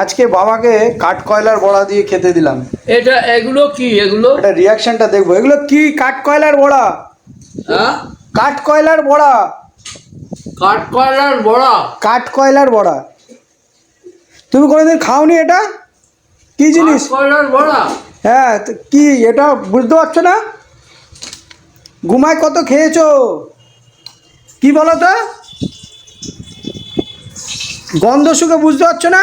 আজকে বাবাকে কাঠ কয়লার বড়া দিয়ে খেতে দিলাম। এটা এগুলো কি? এগুলো? এটা রিয়াকশনটা দেখব। এগুলো কি কাঠ কয়লার বড়া? হ্যাঁ? কাঠ কয়লার বড়া। কাঠ কয়লার বড়া? কাঠ কয়লার বড়া। তুমি কোনোদিন খাওনি এটা? কি জিনিস? কয়লার বড়া? হ্যাঁ তো কি এটা বুঝতে পারছ না? ঘুমায় কত খেয়েছো? কি বলো তো? গন্ধ শুকে বুঝতে পারছ না?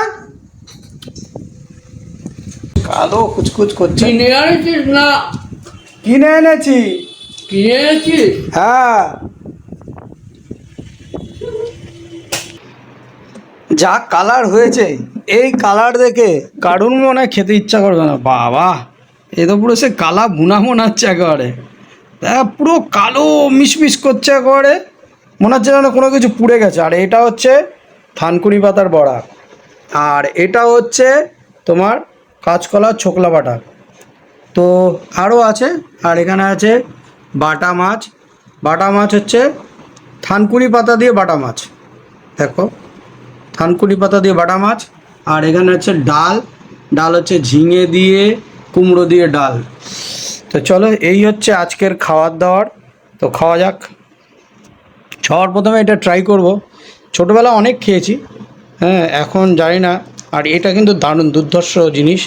কালো কুচকুচ করছে। কিনে আনিছিস না? কিনে এনেছি। কিনে এনেছিস? হ্যাঁ। যা কালার হয়েছে এই কালার দেখে কারুর মনে খেতে ইচ্ছা করবে না। বাবা এ তো পুরো সে কালা বুনা মনে হচ্ছে একেবারে। পুরো কালো মিশমিশ করছে একেবারে। মনে হচ্ছে যেন কোনো কিছু পুড়ে গেছে। আর এটা হচ্ছে থানকুনি পাতার বড়া। আর এটা হচ্ছে তোমার কাঁচকলা, ছোকলা বাটা। তো আরও আছে, আর এখানে আছে বাটা মাছ। বাটা মাছ হচ্ছে থানকুনি পাতা দিয়ে বাটা মাছ। দেখো, থানকুনি পাতা দিয়ে বাটা মাছ। আর এখানে হচ্ছে ডাল। ডাল হচ্ছে ঝিঙে দিয়ে, কুমড়ো দিয়ে ডাল। তো চলো, এই হচ্ছে আজকের খাওয়ার দাওয়ার। তো খাওয়া যাক। সবার প্রথমে এটা ট্রাই করব। ছোটোবেলা অনেক খেয়েছি। হ্যাঁ এখন জানি না আর এটা কিন্তু দারুণ দুর্ধর্ষ জিনিস।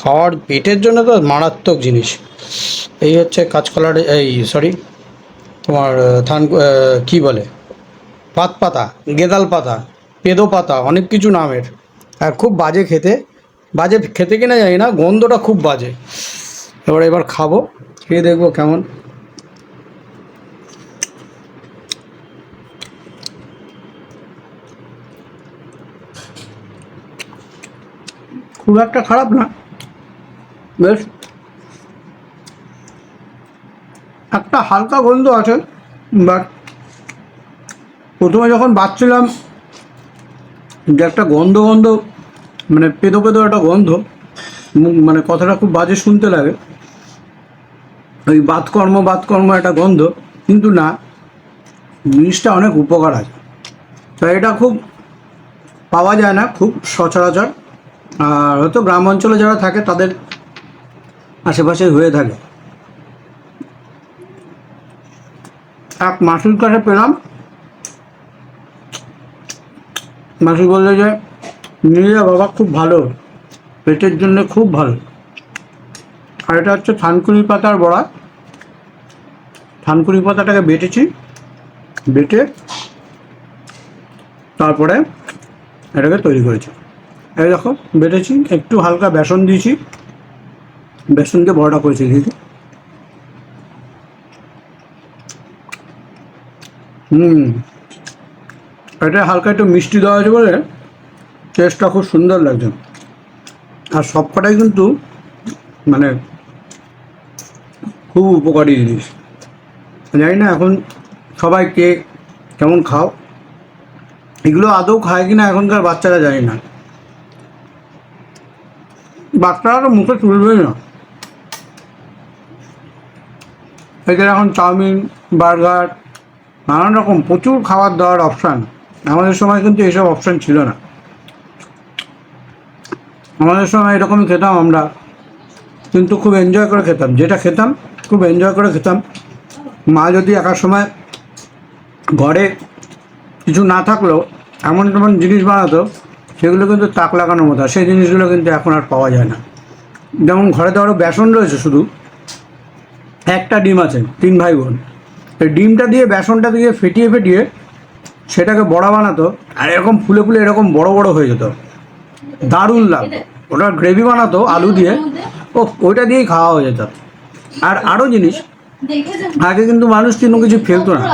খাওয়ার পেটের জন্য তো মারাত্মক জিনিস। এই হচ্ছে কাঁচকলার, এই সরি তোমার থান কী বলে? পাত পাতা, গেদাল পাতা, পেদো পাতা, অনেক কিছু নামের। আর খুব বাজে খেতে। বাজে খেতে কিনা জানি না, গন্ধটা খুব বাজে। এবার এবার খাব, খেয়ে দেখব কেমন। খুব একটা খারাপ না। বেশ। একটা হালকা গন্ধ আছে বাট প্রথমে যখন বাচ্ছিলাম, যে একটা গন্ধ গন্ধ মানে পেদো পেদো একটা গন্ধ মানে কথাটা খুব বাজে শুনতে লাগে। ওই বাতকর্ম বাতকর্ম একটা গন্ধ, কিন্তু না, জিনিসটা অনেক উপকার আছে। তাই এটা খুব পাওয়া যায় না, খুব সচরাচর। আর হয়তো গ্রাম অঞ্চলে যারা থাকে, তাদের আশেপাশে হয়ে থাকে। এক মাসির কাছে পেলাম। মাসি বলল যে, নিয়ে বাবা, খুব ভালো। পেটের জন্য খুব ভালো। আর এটা হচ্ছে থানকুনি পাতার বড়া। থানকুনি পাতাটাকে বেটেছি। বেটে তারপরে এটাকে তৈরি করেছি। এই দেখো, বেটেছি, একটু হালকা বেসন দিয়েছি। বেসন দিয়ে বড়াটা করেছি দিয়েছি হুম। এটা হালকা একটু মিষ্টি দেওয়া আছে বলে টেস্টটা খুব সুন্দর লাগছে। আর সবকটাই কিন্তু মানে খুব উপকারী জিনিস। জানি না এখন সবাই কে কেমন খাও। এগুলো আদৌ খায় কি না এখনকার বাচ্চারা জানি না। বাচ্চারা তো মুখে তুলবেই না। এদের এখন চাউমিন, বার্গার, নানান রকম প্রচুর খাবার দাওয়ার অপশান আমাদের সময় কিন্তু এইসব অপশান ছিল না। আমাদের সময় এরকমই খেতাম আমরা। কিন্তু খুব এনজয় করে খেতাম। যেটা খেতাম, খুব এনজয় করে খেতাম। মা যদি একার সময় ঘরে কিছু না থাকলেও এমন এমন জিনিস বানাতো সেগুলো কিন্তু তাক লাগানোর মতো সেই জিনিসগুলো কিন্তু এখন আর পাওয়া যায় না। যেমন ঘরে তো আরও বেসন রয়েছে শুধু। একটা ডিম আছে তিন ভাই বোন এই ডিমটা দিয়ে বেসনটা দিয়ে ফেটিয়ে ফেটিয়ে সেটাকে বড়া বানাতো আর এরকম ফুলে ফুলে এরকম বড় বড় হয়ে যেত। দারুণ লাগতো ওটা গ্রেভি বানাতো আলু দিয়ে। ও ওইটা দিয়েই খাওয়া হয়ে যেত। আর আরও জিনিস আগে কিন্তু মানুষ কোনো কিছু ফেলতো না।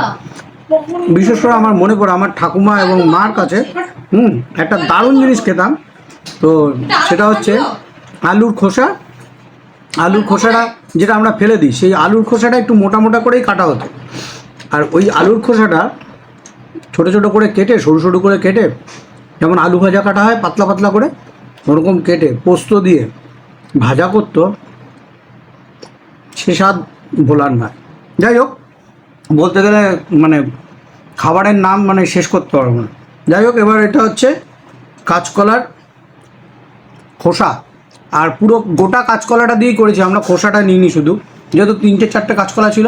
বিশেষ করে আমার মনে পড়ে আমার ঠাকুমা এবং মার কাছে হুম একটা দারুণ জিনিস খেতাম। তো সেটা হচ্ছে আলুর খোসা। আলুর খোসাটা যেটা আমরা ফেলে দিই সেই আলুর খোসাটা একটু মোটা মোটা করেই কাটা হতো। আর ওই আলুর খোসাটা ছোটো ছোটো করে কেটে সরু সরু করে কেটে যেমন আলু ভাজা কাটা হয় পাতলা পাতলা করে ওরকম কেটে পোস্ত দিয়ে ভাজা করতো সে স্বাদ ভোলার না যাই হোক বলতে গেলে মানে খাবারের নাম মানে শেষ করতে পারব না। যাই হোক, এবার এটা হচ্ছে কাঁচকলার খোসা। আর পুরো গোটা কাঁচকলাটা দিয়েই করেছি, আমরা খোসাটা নিইনি শুধু। যেহেতু তিনটে চারটে কাঁচকলা ছিল,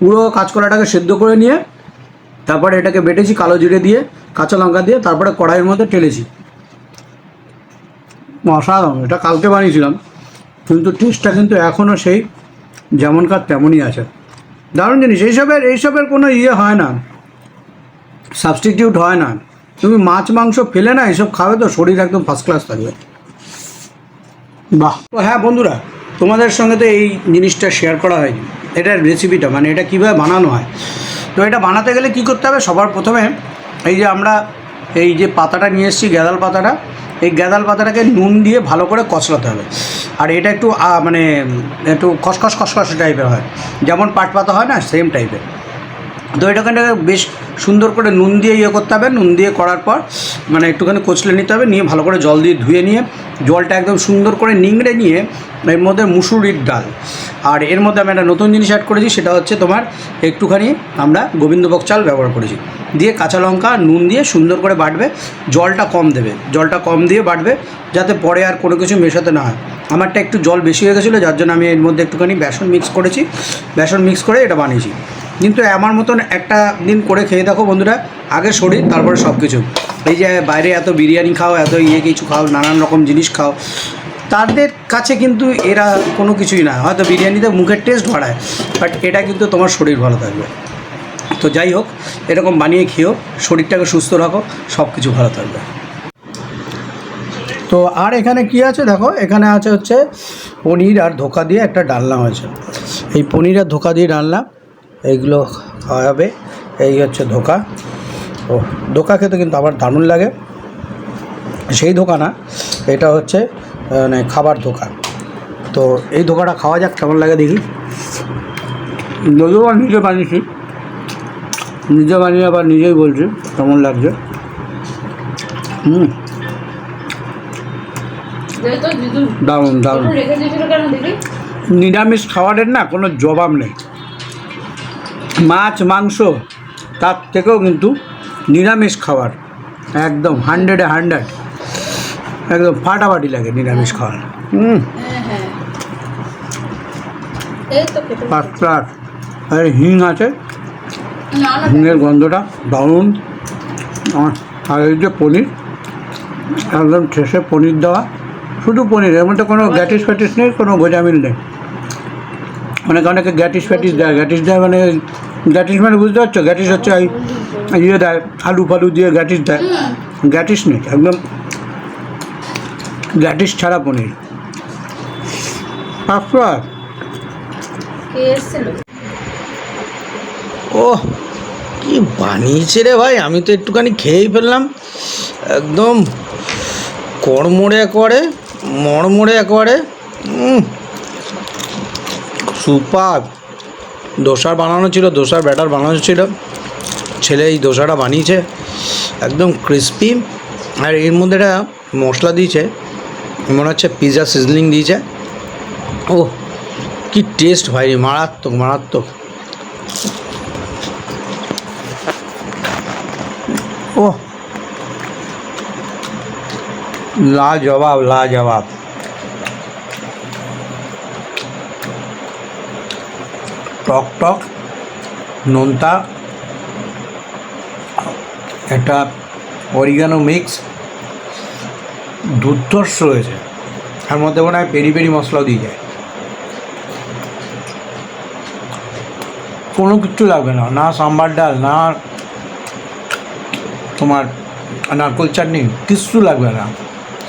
পুরো কাঁচকলাটাকে সেদ্ধ করে নিয়ে তারপরে এটাকে বেটেছি কালো জিরে দিয়ে, কাঁচা লঙ্কা দিয়ে, তারপরে কড়াইয়ের মধ্যে টেলেছি। অসাধারণ, এটা কালকে বানিয়েছিলাম, কিন্তু টেস্টটা কিন্তু এখনও সেই যেমনকার তেমনই আছে। দারুণ জিনিস, এইসবের এইসবের কোনো ইয়ে হয় না। সাবস্টিটিউট হয় না। তুমি মাছ মাংস ফেলে না এসব খাবে তো শরীর একদম ফার্স্ট ক্লাস থাকবে। বাহ। তো হ্যাঁ বন্ধুরা তোমাদের সঙ্গে তো এই জিনিসটা শেয়ার করা হয়নি। এটার রেসিপিটা মানে এটা কীভাবে বানানো হয়। তো এটা বানাতে গেলে কি করতে হবে? সবার প্রথমে এই যে আমরা এই যে পাতাটা নিয়ে এসেছি গ্যাদাল পাতাটা এই গ্যাদাল পাতাটাকে নুন দিয়ে ভালো করে কচলাতে হবে। আর এটা একটু মানে একটু খসখস খসখস টাইপের হয়। যেমন পাট পাতা হয় না সেম টাইপের তো এটাকে বেশ সুন্দর করে নুন দিয়ে ইয়ে করতে হবে। নুন দিয়ে করার পর মানে একটুখানি কচলে নিতে হবে, নিয়ে ভালো করে জল দিয়ে ধুয়ে নিয়ে জলটা একদম সুন্দর করে নিংড়ে নিয়ে এর মধ্যে মুসুরির ডাল। আর এর মধ্যে আমি একটা নতুন জিনিস অ্যাড করেছি, সেটা হচ্ছে তোমার একটুখানি আমরা গোবিন্দভোগ চাল ব্যবহার করেছি। দিয়ে কাঁচা লঙ্কা, নুন দিয়ে সুন্দর করে বাটবে, জলটা কম দেবে। জলটা কম দিয়ে বাটবে, যাতে পরে আর কোনো কিছু মেশাতে না হয়। আমারটা একটু জল বেশি হয়ে গেছিল, যার জন্য আমি এর মধ্যে একটুখানি বেসন মিক্স করেছি। বেসন মিক্স করে এটা বানিয়েছি। কিন্তু আমার মতন একটা দিন করে খেয়ে দেখো বন্ধুরা, আগে শরীর, তারপরে সব কিছু এই যে বাইরে এত বিরিয়ানি খাও, এত ইয়ে কিছু খাও, নানান রকম জিনিস খাও, তাদের কাছে কিন্তু এরা কোনো কিছুই না। হয়তো বিরিয়ানিতে মুখের টেস্ট বাড়ায় বাট এটা কিন্তু তোমার শরীর ভালো থাকবে। তো যাই হোক, এরকম বানিয়ে খেয়েও, শরীরটাকে সুস্থ রাখো সব কিছু ভালো থাকবে। তো আর এখানে কি আছে দেখো? এখানে আছে হচ্ছে পনির আর ধোকা দিয়ে একটা ডালনা হয়েছে। এই পনির আর ধোকা দিয়ে ডালনা এইগুলো খাওয়া হবে এই হচ্ছে ধোকা। ও ধোকা খেতে কিন্তু আমার দারুণ লাগে। সেই ধোকা না এটা হচ্ছে মানে খাবার ধোকা। তো এই ধোকাটা খাওয়া যাক কেমন লাগে দেখি। যদিও নিজে বানিয়েছি নিজে বানিয়ে আবার নিজেই বলছি কেমন লাগছে। হুম। দিদু দারুণ নিরামিষ খাবারের না কোনো জবাব নেই। মাছ, মাংস, তার থেকেও কিন্তু নিরামিষ খাবার। একদম হান্ড্রেডে হান্ড্রেড একদম ফাটাফাটি লাগে নিরামিষ ক্লাস আর হিং আছে। হিঙের গন্ধটা দারুণ। আর- এই যে পনির, একদম শেষে পনির দেওয়া। শুধু পনির, এর মধ্যে কোনো গ্যাটিস ফ্যাটিস নেই, কোনো গোজামিল নেই। অনেকে অনেকে গ্যাটিস ফ্যাটিস দেয়। গ্যাটিস দেয় মানে গ্যাটিস মানে বুঝতে পারছ? গ্যাটিস হচ্ছে এই ইয়ে দেয় আলু ফালু দিয়ে গ্যাটিস দেয়। গ্যাটিস নেই একদম গ্যাটিস ছাড়া পনির। এসেছিল? ও কি বানিয়েছে রে ভাই? আমি তো একটুখানি খেয়েই ফেললাম। একদম কড়মড়ে একবারে মড়মড়ে একবারে। সুপার। দোসার বানানো ছিল, দোসার ব্যাটার বানানো ছিল। ছেলে এই দোসাটা বানিয়েছে, একদম ক্রিস্পি আর এর মধ্যে একটা মশলা দিয়েছে, মনে হচ্ছে পিৎজা সিজলিং দিয়েছে। ও কি টেস্ট ভাই, মারাত্মক মারাত্মক। ও লাজবাব লাজবাব। টক টক, নোনতা, একটা অরিগানো মিক্স দুর্ধর্ষ হয়েছে তার মধ্যে মনে হয় পেরি পেরি মশলাও দিয়ে যায়। কোনো কিচ্ছু লাগবে না না সাম্বার ডাল, না তোমার নারকোল চাটনি কিচ্ছু লাগবে না।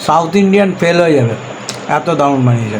সাউথ ইন্ডিয়ান ফেল হয়ে যাবে, এত দারুণ বানিয়েছে